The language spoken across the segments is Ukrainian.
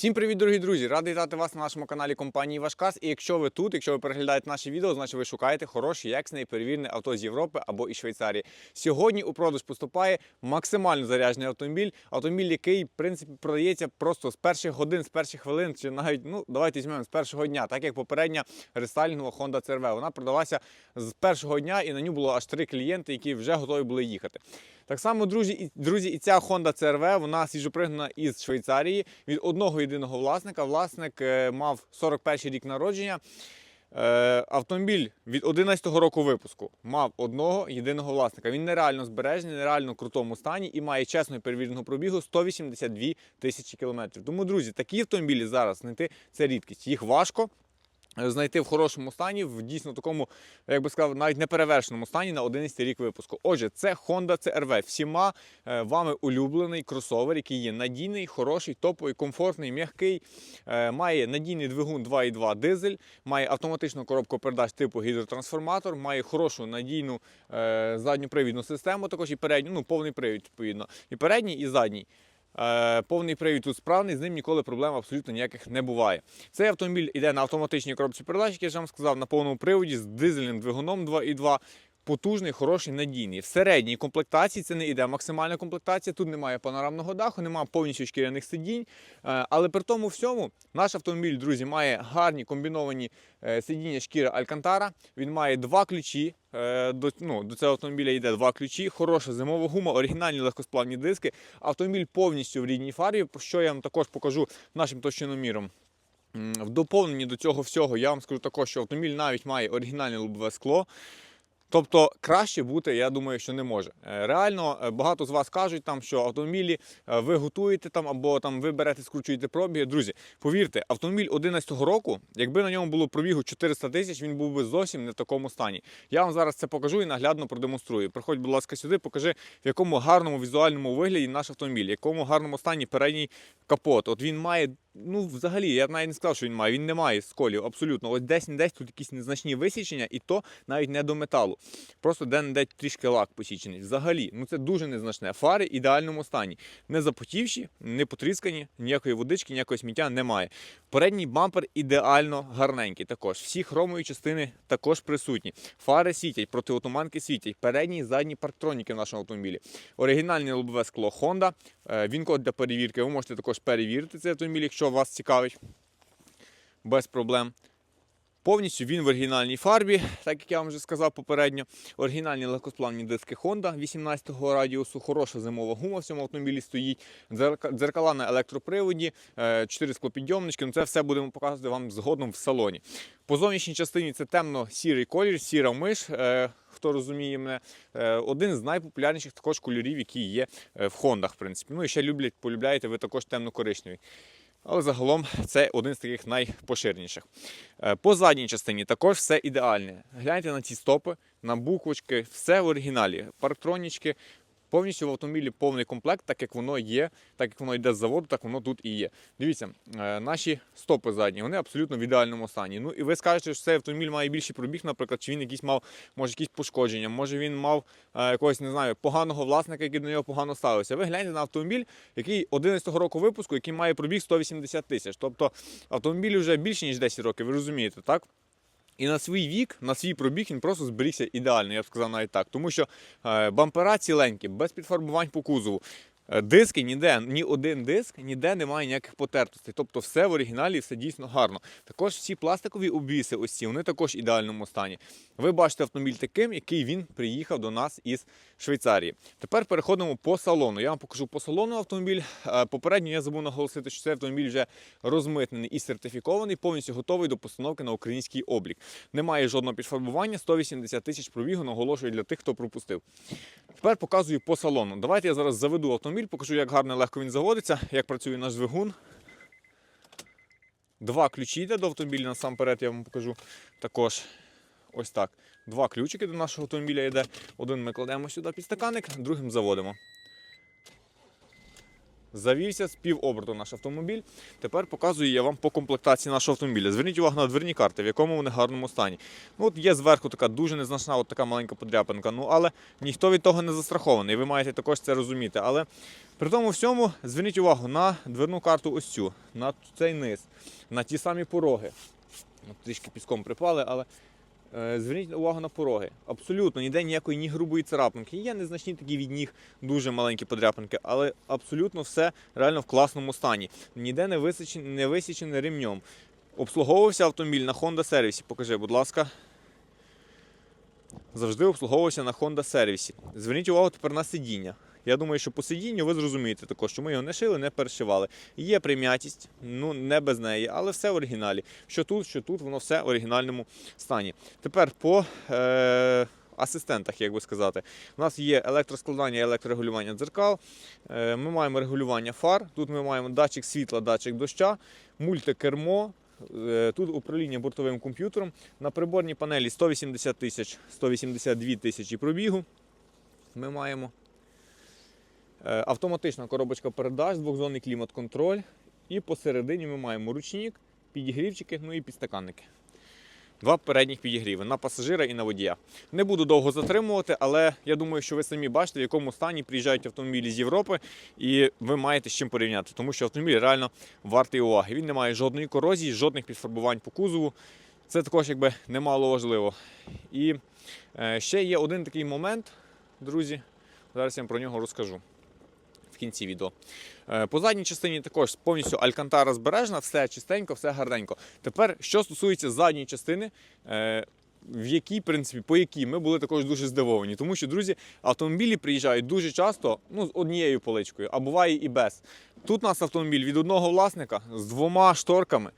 Всім привіт, дорогі друзі! Радий вітати вас на нашому каналі компанії Вашкас. І якщо ви тут, якщо ви переглядаєте наші відео, значить ви шукаєте хороше, якісне і перевірене авто з Європи або із Швейцарії. Сьогодні у продаж поступає максимально заряджений автомобіль. Автомобіль, який в принципі продається просто з перших годин, з перших хвилин, чи навіть ну давайте візьмемо з першого дня, так як попередня рестайлінгова Honda CR-V. Вона продалася з першого дня, і на ню було аж три клієнти, які вже готові були їхати. Так само, друзі, і друзі, і ця Honda CR-V, вона свіжопригнана із Швейцарії від одного єдиного власника. Власник е, мав 41 рік народження. Е, Автомобіль від 11-го року випуску мав одного єдиного власника. Він нереально збережений, нереально крутому стані і має чесно і перевіреного пробігу 182 тисячі кілометрів. Тому, друзі, такі автомобілі зараз знайти це рідкість. Їх важко. Е, Знайти в хорошому стані, в дійсно такому, як би сказав, навіть неперевершеному стані на 11 рік випуску. Отже, це Honda CR-V. Всіма е, вами улюблений кросовер, який є надійний, хороший, топовий, комфортний, м'який, е, має надійний двигун 2.2 дизель, має автоматичну коробку передач типу гідротрансформатор, має хорошу надійну е, задньопривідну систему, також і передню, ну повний привід, відповідно, і передній, і задній. Е, Повний привід тут справний, з ним ніколи проблем абсолютно ніяких не буває. Цей автомобіль йде на автоматичній коробці передач, як я вже вам сказав, на повному приводі з дизельним двигуном 2.2. Потужний, хороший, надійний. В середній комплектації це не йде максимальна комплектація. Тут немає панорамного даху, немає повністю шкіряних сидінь. Е, Але при тому всьому наш автомобіль, друзі, має гарні комбіновані е, сидіння шкіри Алькантара. Він має два ключі. е, До, ну, до цього автомобіля йде два ключі, хороша зимова гума, оригінальні легкосплавні диски. Автомобіль повністю в рідній фарбі, що я вам також покажу нашим точноміром. В доповненні до цього всього я вам скажу також, що автомобіль навіть має оригінальне лобове скло. Тобто краще бути, я думаю, що не може. Е, Реально, е, багато з вас кажуть, там, що автомобілі е, ви готуєте там, або там ви берете, скручуєте пробіги. Друзі, повірте, автомобіль 11-го року, якби на ньому було пробігу 400 тисяч, він був би зовсім не в такому стані. Я вам зараз це покажу і наглядно продемонструю. Приходь, будь ласка, сюди, покажи, в якому гарному візуальному вигляді наш автомобіль, в якому гарному стані передній капот. От він має. Ну, взагалі, я навіть не сказав, що він має. Він не має сколів, абсолютно. Ось десь не десь тут якісь незначні висічення, і то навіть не до металу. Просто де-не-де трішки лак посічений. Взагалі, ну це дуже незначне. Фари в ідеальному стані. Не запотівші, не потріскані, ніякої водички, ніякого сміття немає. Передній бампер ідеально гарненький. Також всі хромові частини також присутні. Фари світять, протиотуманки світять. Передні і задні парктроніки в нашому автомобілі. Оригінальне лобове скло Honda. Е, Він код для перевірки. Ви можете також перевірити цей автомобіль, якщо вас цікавить. Без проблем. Повністю він в оригінальній фарбі, так як я вам вже сказав попередньо. Оригінальні легкосплавні диски Honda 18-го радіусу, хороша зимова гума в цьому автомобілі стоїть, дзеркала на електроприводі, 4 склопідйомнички. Ну це все будемо показувати вам згодом в салоні. По зовнішній частині це темно-сірий колір, сіра миш. е, Хто розуміє мене, Е, один з найпопулярніших також кольорів, які є е, в Хондах, в принципі. Ну і ще люблять, полюбляєте ви також темно-коричневий. Але загалом це один з таких найпоширеніших. Е, По задній частині також все ідеальне. Гляньте на ці стопи, на буквочки, все в оригіналі. Парктронічки. Повністю в автомобілі повний комплект, так як воно є, так як воно йде з заводу, так воно тут і є. Дивіться, е, наші стопи задні, вони абсолютно в ідеальному стані. Ну і ви скажете, що цей автомобіль має більший пробіг, наприклад, чи він якийсь мав, може, якісь пошкодження, може він мав е, якогось, не знаю, поганого власника, який до нього погано ставився. Ви гляньте на автомобіль, який 11-го року випуску, який має пробіг 180 тисяч. Тобто автомобіль вже більше, ніж 10 років, ви розумієте, так? І на свій вік, на свій пробіг він просто зберігся ідеально, я б сказав навіть так. Тому що е, бампера ціленькі, без підфарбувань по кузову. Е, Диски ніде, ні один диск, ніде немає ніяких потертостей. Тобто все в оригіналі, все дійсно гарно. Також всі пластикові обвіси, ось ці, вони також в ідеальному стані. Ви бачите автомобіль таким, який він приїхав до нас із Швейцарії. Тепер переходимо по салону. Я вам покажу по салону автомобіль. Е, Попередньо я забув наголосити, що цей автомобіль вже розмитнений і сертифікований, повністю готовий до постановки на український облік. Немає жодного підфарбування, 180 тисяч пробігу, наголошую для тих, хто пропустив. Тепер показую по салону. Давайте я зараз заведу автомобіль, покажу, як гарно легко він заводиться, як працює наш двигун. Два ключі йде до автомобіля, насамперед я вам покажу також. Ось так. Два ключики до нашого автомобіля йде. Один ми кладемо сюди під стаканник, другим заводимо. Завівся з півоберту наш автомобіль. Тепер показую я вам по комплектації нашого автомобіля. Зверніть увагу на дверні карти, в якому вони гарному стані. Ну, от є зверху така дуже незначна, от така маленька подряпинка. Ну але ніхто від того не застрахований. Ви маєте також це розуміти. Але при тому всьому зверніть увагу на дверну карту ось цю, на цей низ, на ті самі пороги. От трішки піском припали, але зверніть увагу на пороги. Абсолютно ніде ніякої ні грубої царапинки. Є незначні такі від ніг, дуже маленькі подряпинки, але абсолютно все реально в класному стані. Ніде не висічене, не висічене ремнем. Обслуговувався автомобіль на Honda сервісі. Покажи, будь ласка. Завжди обслуговувався на Honda сервісі. Зверніть увагу тепер на сидіння. Я думаю, що по сидінню ви зрозумієте також, що ми його не шили, не перешивали. Є прим'ятість, ну не без неї, але все в оригіналі. Що тут, що тут, воно все в оригінальному стані. Тепер по е- асистентах, як би сказати. У нас є електроскладання і електрорегулювання дзеркал. Е, ми маємо регулювання фар. Тут ми маємо датчик світла, датчик доща, мультикермо. Е, Тут управління бортовим комп'ютером. На приборній панелі 180 тисяч, 182 тисячі пробігу. Ми маємо автоматична коробочка передач, двохзонний клімат-контроль. І посередині ми маємо ручник, підігрівчики, ну і підстаканники. Два передніх підігріви на пасажира і на водія. Не буду довго затримувати, але я думаю, що ви самі бачите, в якому стані приїжджають автомобілі з Європи, і ви маєте з чим порівняти, тому що автомобіль реально вартий уваги. Він не має жодної корозії, жодних підфарбувань по кузову. Це також якби немало важливо. І е, ще є один такий момент, друзі. Зараз я вам про нього розкажу кінці відео. Е, По задній частині також повністю алькантара збережена, все чистенько, все гарненько. Тепер, що стосується задньої частини, е, в якій, принципі, по якій ми були також дуже здивовані. Тому що, друзі, автомобілі приїжджають дуже часто ну, з однією поличкою, а буває і без. Тут у нас автомобіль від одного власника з двома шторками.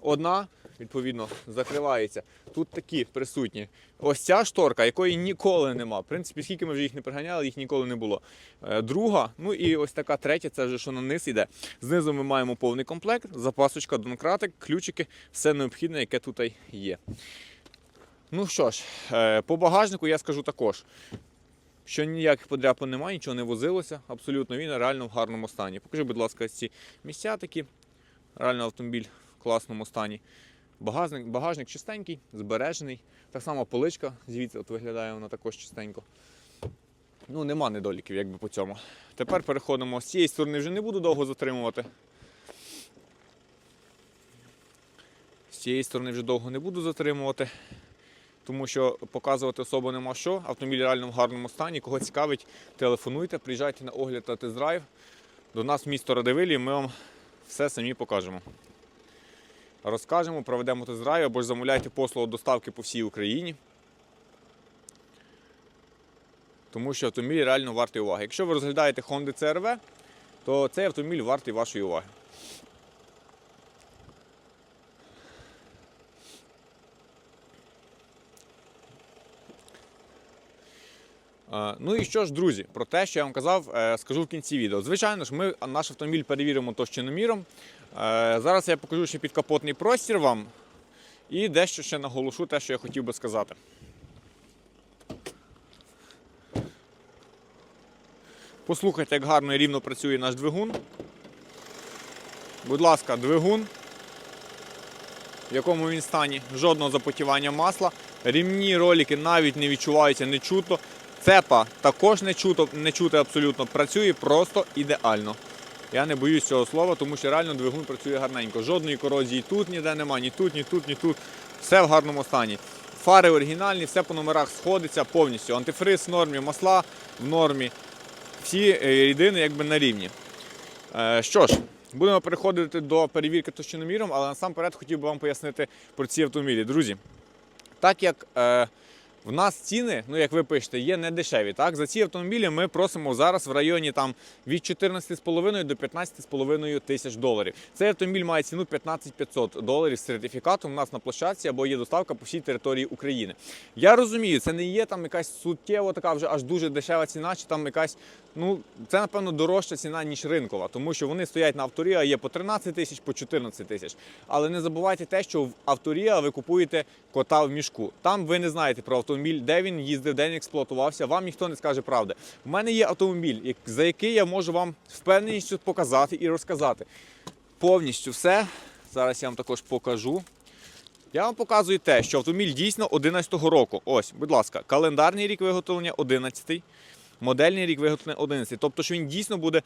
Одна, відповідно, закривається. Тут такі присутні. Ось ця шторка, якої ніколи нема. В принципі, скільки ми вже їх не приганяли, їх ніколи не було. Е, Друга, ну і ось така третя, це вже що на низ іде. Знизу ми маємо повний комплект, запасочка, донкратик, ключики, все необхідне, яке тут є. Ну що ж, е, по багажнику я скажу також. Що ніяких подряпин немає, нічого не возилося. Абсолютно він реально в гарному стані. Покажи, будь ласка, ці місця такі. Реально автомобіль в класному стані. Багажник, багажник чистенький, збережений. Так само поличка, звідси от виглядає вона також чистенько. Ну, нема недоліків, якби по цьому. Тепер переходимо з цієї сторони, вже не буду довго затримувати. З цієї сторони вже довго не буду затримувати, тому що показувати особо нема що. Автомобіль реально в гарному стані. Кого цікавить, телефонуйте, приїжджайте на огляд та тест-драйв. До нас в місто Радивилі, ми вам все самі покажемо. Розкажемо, проведемо тест-драйв або ж замовляйте послугу доставки по всій Україні. Тому що автомобіль реально вартий уваги. Якщо ви розглядаєте Honda CR-V, то цей автомобіль вартий вашої уваги. Ну і що ж, друзі, про те, що я вам казав, е, скажу в кінці відео. Звичайно ж, ми наш автомобіль перевіримо товщиноміром. Е, Зараз я покажу ще підкапотний простір вам і дещо ще наголошу те, що я хотів би сказати. Послухайте, як гарно і рівно працює наш двигун. Будь ласка, двигун, в якому він стані, жодного запотівання масла. Рівні ролики навіть не відчуваються, не чутно. Цепа також не чуто, не чути абсолютно. Працює просто ідеально. Я не боюсь цього слова, тому що реально двигун працює гарненько. Жодної корозії тут ніде нема, ні тут, ні тут, ні тут. Все в гарному стані. Фари оригінальні, все по номерах сходиться повністю. Антифриз в нормі, масла в нормі. Всі е, рідини якби на рівні. Е, Що ж, будемо переходити до перевірки товщиноміром, але насамперед хотів би вам пояснити про ці автомобілі. Друзі, так як е, в нас ціни, ну як ви пишете, є не дешеві. Так? За ці автомобілі ми просимо зараз в районі там, від 14,5 до 15,5 тисяч доларів. Цей автомобіль має ціну 15 500 доларів з сертифікатом у нас на площадці або є доставка по всій території України. Я розумію, це не є там якась суттєво така вже аж дуже дешева ціна, чи там якась, ну це напевно дорожча ціна, ніж ринкова, тому що вони стоять на авторія, є по 13 тисяч, по 14 тисяч. Але не забувайте те, що в авторія ви купуєте кота в мішку. Там ви не знаєте про автомобіль. Автомобіль, де він їздив, де він експлуатувався, вам ніхто не скаже правди. У мене є автомобіль, за який я можу вам впевненістю показати і розказати. Повністю все. Зараз я вам також покажу. Я вам показую те, що автомобіль дійсно 11-го року. Ось, будь ласка, календарний рік виготовлення 11-й, модельний рік виготовлення 11-й. Тобто, що він дійсно буде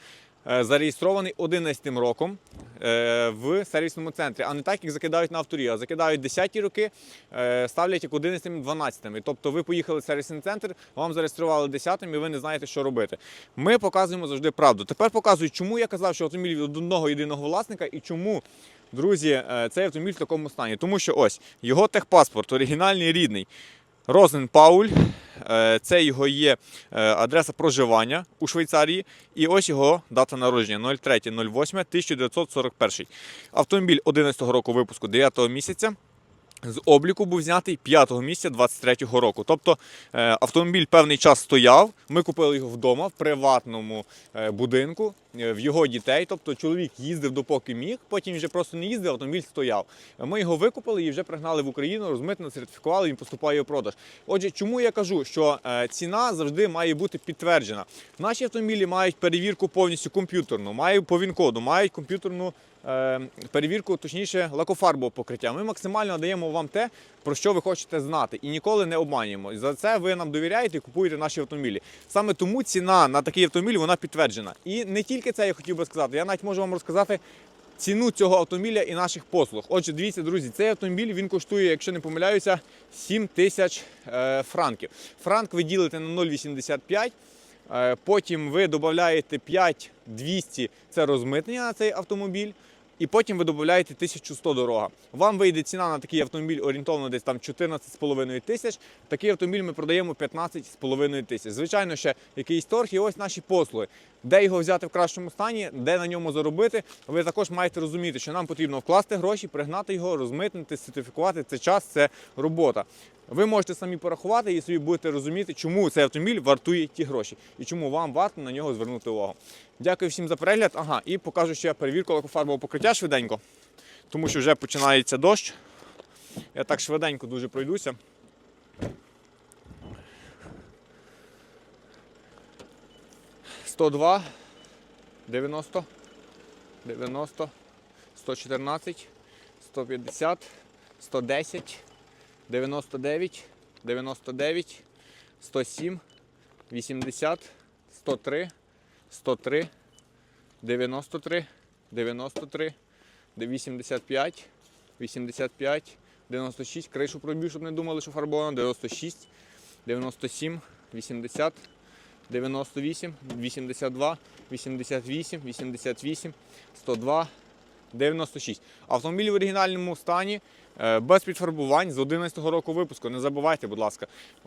зареєстрований 11-м роком е, в сервісному центрі, а не так, як закидають на авторі, а закидають 10-ті роки, е, ставлять як 11-м, 12-ми. Тобто ви поїхали в сервісний центр, вам зареєстрували 10-м і ви не знаєте, що робити. Ми показуємо завжди правду. Тепер показую, чому я казав, що автомобіль від одного єдиного власника і чому. Друзі, е, цей автомобіль в такому стані, тому що ось його техпаспорт, оригінальний рідний. Розен Пауль, е, це його є е, адреса проживання у Швейцарії, і ось його дата народження 03.08.1941. Автомобіль 11 року випуску 9 місяця. З обліку був знятий 5 місяця 23-го року. Тобто е, автомобіль певний час стояв. Ми купили його вдома в приватному е, будинку е, в його дітей. Тобто чоловік їздив допоки міг, потім вже просто не їздив, автомобіль стояв. Ми його викупили і вже пригнали в Україну, розмитно сертифікували, він поступає у продаж. Отже, чому я кажу, що ціна завжди має бути підтверджена. Наші автомобілі мають перевірку повністю комп'ютерну, мають по ВІН-коду, мають комп'ютерну перевірку, точніше, лакофарбового покриття. Ми максимально надаємо вам те, про що ви хочете знати, і ніколи не обманюємо. За це ви нам довіряєте і купуєте наші автомобілі. Саме тому ціна на такий автомобіль вона підтверджена. І не тільки це я хотів би сказати. Я навіть можу вам розказати. Ціну цього автомобіля і наших послуг. Отже, дивіться, друзі, цей автомобіль він коштує, якщо не помиляюся, 7 тисяч е, франків. Франк ви ділите на 0,85. Е, Потім ви додаєте 5200 це розмитнення на цей автомобіль. І потім ви додаєте 1100 дорога. Вам вийде ціна на такий автомобіль орієнтовно десь там 14,5 тисяч. Такий автомобіль ми продаємо 15,5 тисяч. Звичайно, ще якийсь торг і ось наші послуги. Де його взяти в кращому стані, де на ньому заробити. Ви також маєте розуміти, що нам потрібно вкласти гроші, пригнати його, розмитнити, сертифікувати. Це час, це робота. Ви можете самі порахувати і собі будете розуміти, чому цей автомобіль вартує ті гроші і чому вам варто на нього звернути увагу. Дякую всім за перегляд. Ага, і покажу ще перевірку лакофарбового покриття швиденько, тому що вже починається дощ. Я так швиденько дуже пройдуся. Сто два, дев'яносто, дев'яносто, сто чотирнадцять, сто п'ятдесят, сто десять. 99, 99, 107, 80, 103, 103, 93, 93, 85, 85, 96. Кришу пробіг, щоб не думали, що фарбовано. 96, 97, 80, 98, 82, 88, 88, 102, 96. Автомобіль в оригінальному стані, без підфарбувань з 11-го року випуску. Не забувайте, будь ласка.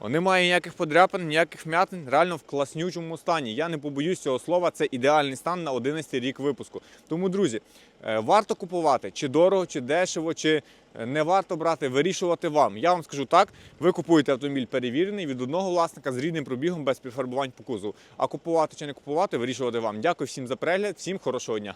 Немає ніяких подряпин, ніяких вмятин, реально в класнючому стані. Я не побоюсь цього слова, це ідеальний стан на 11 рік випуску. Тому, друзі, е, варто купувати чи дорого, чи дешево, чи е, не варто брати, вирішувати вам. Я вам скажу так: ви купуєте автомобіль перевірений від одного власника з рідним пробігом без підфарбувань по кузову. А купувати чи не купувати, вирішувати вам. Дякую всім за перегляд, всім хорошого дня.